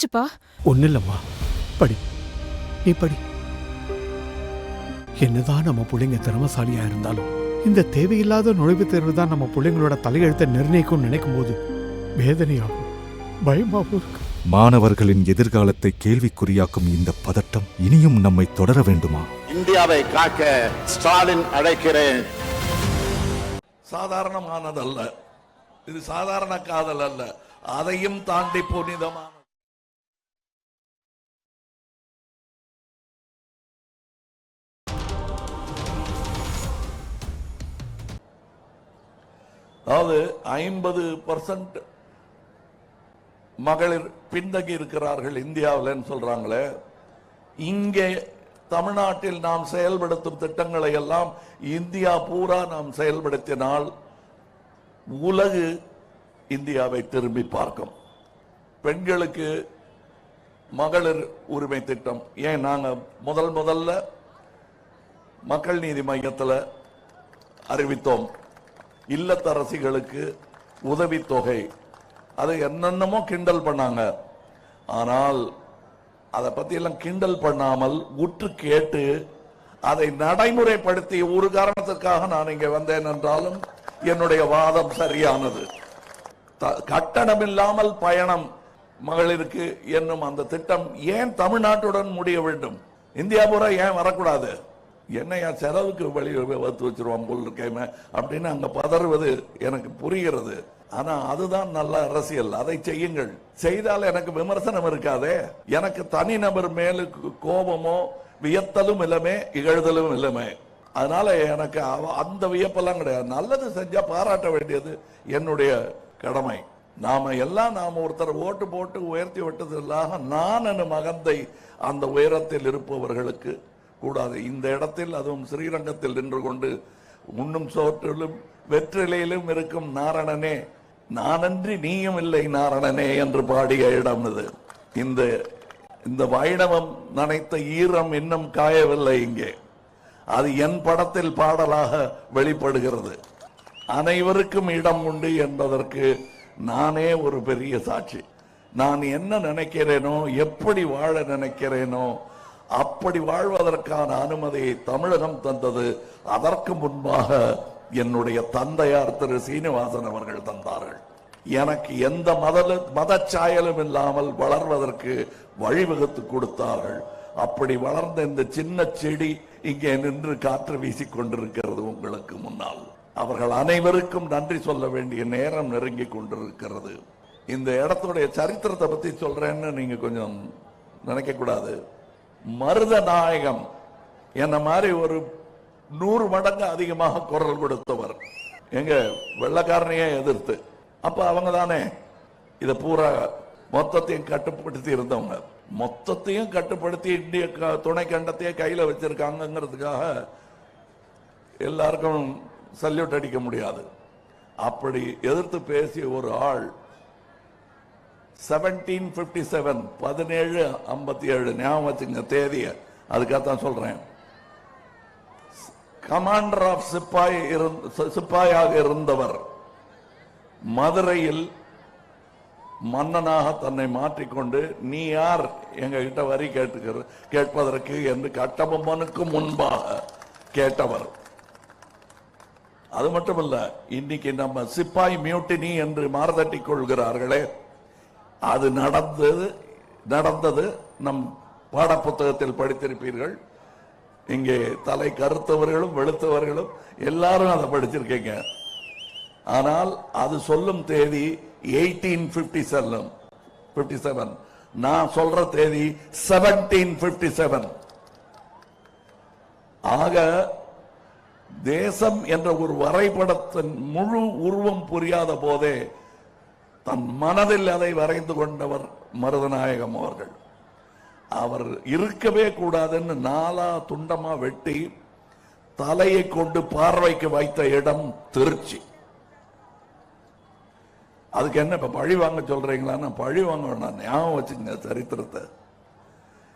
என்னாச்சுப்பா? ஒன்றும் இல்லைம்மா படி. நீ படி. என்னதான் நம்ம பிள்ளைங்க திறமசாலியா இருந்தாலும் இந்த தேவையில்லாத நுழைவுத் தேர்வு தான் நம்ம பிள்ளைங்களோட தலையெழுத்தை நிர்ணயிக்கும் நினைக்கும் போது வேதனையாகும் பயமாகவும் இருக்கு. மாணவர்களின் எதிர்காலத்தை கேள்விக்குறியாக்கும் இந்த பதட்டம் இனியும் நம்மை தொடர வேண்டுமா? இந்தியாவை காக்க ஸ்டாலின் அழைக்கிறேன். சாதாரணமானதல்ல. இது சாதாரண காதல் அல்ல. அதையும் தாண்டி புனிதமான அதாவது ஐம்பது பர்சன்ட் மகளிர் பின்தங்கி இருக்கிறார்கள் இந்தியாவில் சொல்றாங்களே. இங்கே தமிழ்நாட்டில் நாம் செயல்படுத்தும் திட்டங்களை எல்லாம் இந்தியா பூரா நாம் செயல்படுத்தினால் உலகு இந்தியாவை திரும்பி பார்க்கும். பெண்களுக்கு மகளிர் உரிமை திட்டம். ஏன் நாங்கள் முதல் முதல்ல மக்கள் நீதி மையத்தில் அறிவித்தோம். இல்லத்தரசிகளுக்கு உதவித்தொகை. அது என்னென்னமோ கிண்டல் பண்ணாங்க. ஆனால் அதை பற்றியெல்லாம் கிண்டல் பண்ணாமல் உற்று கேட்டு அதை நடைமுறைப்படுத்தி ஒரு காரணத்திற்காக நான் இங்கே வந்தேன் என்றாலும் என்னுடைய வாதம் சரியானது. த- கட்டணம் இல்லாமல் பயணம் மகளிருக்கு என்னும் அந்த திட்டம் ஏன் தமிழ்நாட்டுடன் முடிய வேண்டும்? இந்தியா பூரா ஏன் வரக்கூடாது? என்னையா செலவுக்கு வழி வறுத்து வச்சிருவான் போல் இருக்கேமே அப்படின்னு அங்க பதறுவது எனக்கு புரிகிறது. ஆனா அதுதான் நல்ல அரசியல். அதை செய்யுங்கள். செய்தால் எனக்கு விமர்சனம் இருக்காதே. எனக்கு தனிநபர் மேலுக்கு கோபமோ வியத்தலும் இல்லமே இகழ்தலும் இல்லமே. அதனால எனக்கு அவ- அந்த வியப்பெல்லாம் கிடையாது. நல்லது செஞ்சா பாராட்ட வேண்டியது என்னுடைய கடமை. நாம எல்லாம் நாம் ஒருத்தர் ஓட்டு போட்டு உயர்த்தி விட்டதில்லாக நான் என் மகந்தை அந்த உயரத்தில் இருப்பவர்களுக்கு கூடாது. இந்த இடத்தில் அதுவும் ஸ்ரீரங்கத்தில் நின்று கொண்டு உண்ணும் சோற்றிலும் வெற்றிலையிலும் இருக்கும் நாரணனே நானன்றி நீயும் இல்லை நாரணனே என்று பாடிய இடம் இது. இந்த இந்த வைணவம் நனைத்த ஈரம் இன்னும் காயவில்லை இங்கே. அது என் படத்தில் பாடலாக வெளிப்படுகிறது. அனைவருக்கும் இடம் உண்டு என்பதற்கு நானே ஒரு பெரிய சாட்சி. நான் என்ன நினைக்கிறேனோ எப்படி வாழ நினைக்கிறேனோ அப்படி வாழ்வதற்கான அனுமதியை தமிழகம் தந்தது. அதற்கு முன்பாக என்னுடைய தந்தையார் திரு சீனிவாசன் அவர்கள் தந்தார்கள். எனக்கு எந்த மத மதச்சாயலும் இல்லாமல் வளர்வதற்கு வழிவகுத்து கொடுத்தார்கள். அப்படி வளர்ந்த இந்த சின்ன செடி இங்கே நின்று காற்று வீசிக் கொண்டிருக்கிறது உங்களுக்கு முன்னால். அவர்கள் அனைவருக்கும் நன்றி சொல்ல வேண்டிய நேரம் நெருங்கி கொண்டிருக்கிறது. இந்த இடத்துடைய சரித்திரத்தை பத்தி சொல்றேன்னு நீங்க கொஞ்சம் நினைக்க கூடாது. மருத நாயகம் என்ன மாதிரி ஒரு நூறு மடங்கு அதிகமாக குரல் கொடுத்தவர். எங்க வெள்ளக்காரனையே எதிர்த்து. அப்ப அவங்க தானே இதை பூரா மொத்தத்தையும் கட்டுப்படுத்தி இருந்தவங்க. மொத்தத்தையும் கட்டுப்படுத்தி இந்திய க- துணை கண்டத்தையே கையில வச்சிருக்காங்கிறதுக்காக எல்லாருக்கும் சல்யூட் அடிக்க முடியாது. அப்படி எதிர்த்து பேசிய ஒரு ஆள் செவன்டீன் பிப்டி செவன் பதினேழு ஐம்பத்தி ஏழு ஞாபகம் வச்சுங்க அதுக்காக தான் சொல்றேன். கமாண்டர் ஆஃப் சிப்பாய் சிப்பாயாக இருந்தவர் மதுரையில் மன்னனாக தன்னை மாற்றிக்கொண்டு நீ யார்? எங்க கிட்ட வரி கேட்டுக்கிற கேட்பதற்கு என்று கட்டபொம்மனுக்கு முன்பாக கேட்டவர். அது மட்டுமல்ல இன்னைக்கு நம்ம சிப்பாய் மியூட்டினி என்று மாறுதட்டிக் கொள்கிறார்களே அது நடந்தது நடந்தது. நம் பாடப்புத்தகத்தில் படித்திருப்பீர்கள். இங்கே தலை கருத்தவர்களும் வெளுத்தவர்களும் எல்லாரும் அதை படிச்சிருக்கீங்க. ஆனால் அது சொல்லும் தேதி எயிட்டீன் பிப்டி செல்லும் பிப்டி செவன் நான் சொல்ற தேதி செவன்டீன் பிப்டி செவன் ஆக தேசம் என்ற ஒரு வரைபடத்தின் முழு உருவம் புரியாத போதே தன் மனதில் அதை வரைந்து கொண்டவர் மருதநாயகம் அவர்கள். அவர் இருக்கவே கூடாதுன்னு நாலா துண்டமா வெட்டி தலையை கொண்டு பார்வைக்கு வைத்த இடம் திருச்சி. அதுக்கு என்ன இப்ப பழி வாங்க சொல்றீங்களான்னா பழி வாங்க வேண்டாம் ஞாபகம் வச்சுங்க சரித்திரத்தை.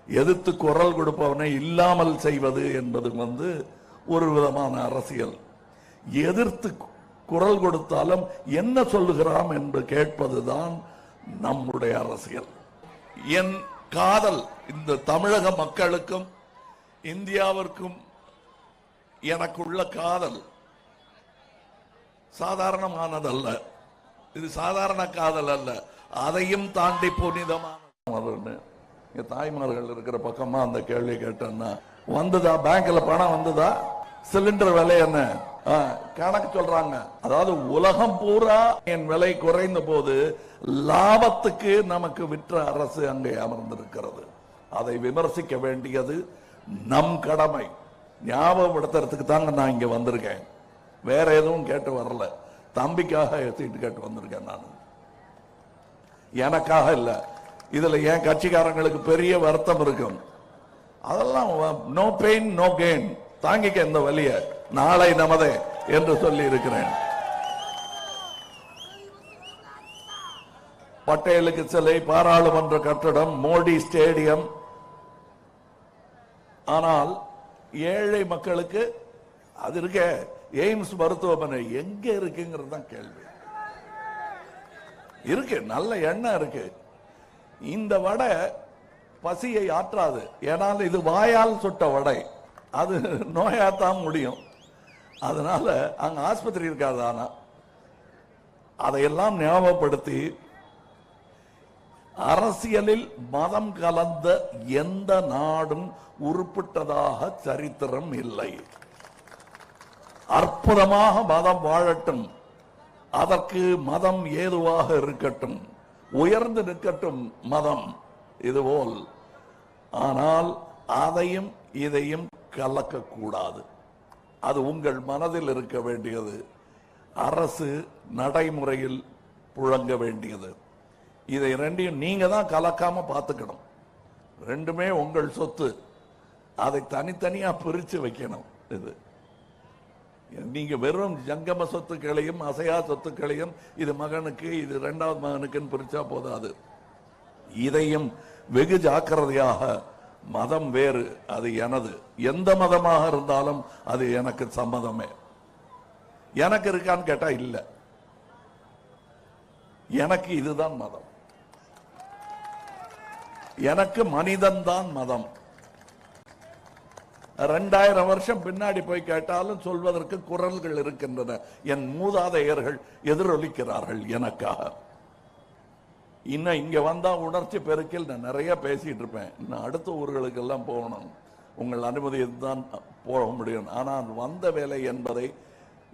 எதிர்த்து குரல் கொடுப்பவனை இல்லாமல் செய்வது என்பது வந்து ஒரு விதமான அரசியல். எதிர்த்து குரல் கொடுத்தாலும் என்ன சொல்லுகிறாம் என்று கேட்பதுதான் நம்முடைய அரசியல். என் காதல் இந்த தமிழக மக்களுக்கும் இந்தியாவிற்கும் எனக்குள்ள காதல் சாதாரணமானதல்ல. இது சாதாரண காதல் அல்ல. அதையும் தாண்டி புனிதமான என் தாய்மார்கள் இருக்கிற பக்கமா அந்த கேள்வி கேட்டேன்னா வந்ததா? பேங்க்ல பணம் வந்ததா? சிலிண்டர் விலை என்ன? ஆ, கணக்கு சொல்றாங்க. அதாவது உலகம் பூரா என் விலை குறைந்த போது லாபத்துக்கு நமக்கு விற்ற அரசு அங்கே அமர்ந்திருக்கிறது. அதை விமர்சிக்க வேண்டியது நம் கடமை. ஞாபகப்படுத்துறதுக்கு தாங்க நான் இங்க வந்திருக்கேன். வேற எதுவும் கேட்டு வரல. தம்பிக்காக சீட்டு கேட்டு வந்திருக்கேன் நான். எனக்காக இல்லை. இதுல என் கட்சிக்காரங்களுக்கு பெரிய வருத்தம் இருக்கும். அதெல்லாம் நோ பெயின் நோ கெயின் தாங்கிக்க இந்த வலிய நாளை நமதே என்று சொல்லி இருக்கிறேன் பட்டேலுக்கு சிலை பாராளுமன்ற கட்டடம் மோடி ஸ்டேடியம். ஆனால் ஏழை மக்களுக்கு அது இருக்க எய்ம்ஸ் மருத்துவமனை எங்க இருக்குங்கிறது தான் கேள்வி. இருக்கு நல்ல எண்ணம் இருக்கு. இந்த வடை பசியை ஆற்றாது. ஏன்னால் இது வாயால் சுட்ட வடை. அது நோயாத்தான் முடியும். அதனால அங்க ஆஸ்பத்திரி இருக்காதானா அதையெல்லாம் ஞாபகப்படுத்தி அரசியலில் மதம் கலந்த எந்த நாடும் உருப்பிட்டதாக சரித்திரம் இல்லை. அற்புதமாக மதம் வாழட்டும். அதற்கு மதம் ஏதுவாக இருக்கட்டும். உயர்ந்து நிற்கட்டும் மதம். இதுபோல். ஆனால் அதையும் இதையும் கலக்கக்கூடாது. அது உங்கள் மனதில் இருக்க வேண்டியது. அரசு நடைமுறையில் புழங்க வேண்டியது. இதை ரெண்டையும் நீங்கள் தான் கலக்காமல் பார்த்துக்கணும். ரெண்டுமே உங்கள் சொத்து. அதை தனித்தனியாக பிரித்து வைக்கணும் இது. நீங்கள் வெறும் ஜங்கம சொத்துக்களையும் அசையா சொத்துக்களையும் இது மகனுக்கு இது ரெண்டாவது மகனுக்குன்னு பிரித்தா போதாது. இதையும் வெகு ஜாக்கிரதையாக மதம் வேறு அது எனது. எந்த மதமாக இருந்தாலும் அது எனக்கு சம்மதமே. எனக்கு இருக்கான்னு கேட்டா இல்ல. எனக்கு இதுதான் மதம். எனக்கு மனிதன் தான் மதம். ரெண்டாயிரம் வருஷம் பின்னாடி போய் கேட்டாலும் சொல்வதற்கு குரல்கள் இருக்கின்றன. என் மூதாதையர்கள் எதிரொலிக்கிறார்கள் எனக்காக. இன்னும் இங்கே வந்தால் உணர்ச்சி பெருக்கில் நான் நிறைய பேசிகிட்டு இருப்பேன். இன்னும் அடுத்த ஊர்களுக்கெல்லாம் போகணும். உங்கள் அனுமதி தான் போக முடியும். ஆனால் வந்த வேலை என்பதை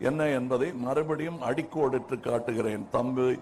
என்ன என்பதை மறுபடியும் அடிக்கோடிட்டு காட்டுகிறேன். தம்பி.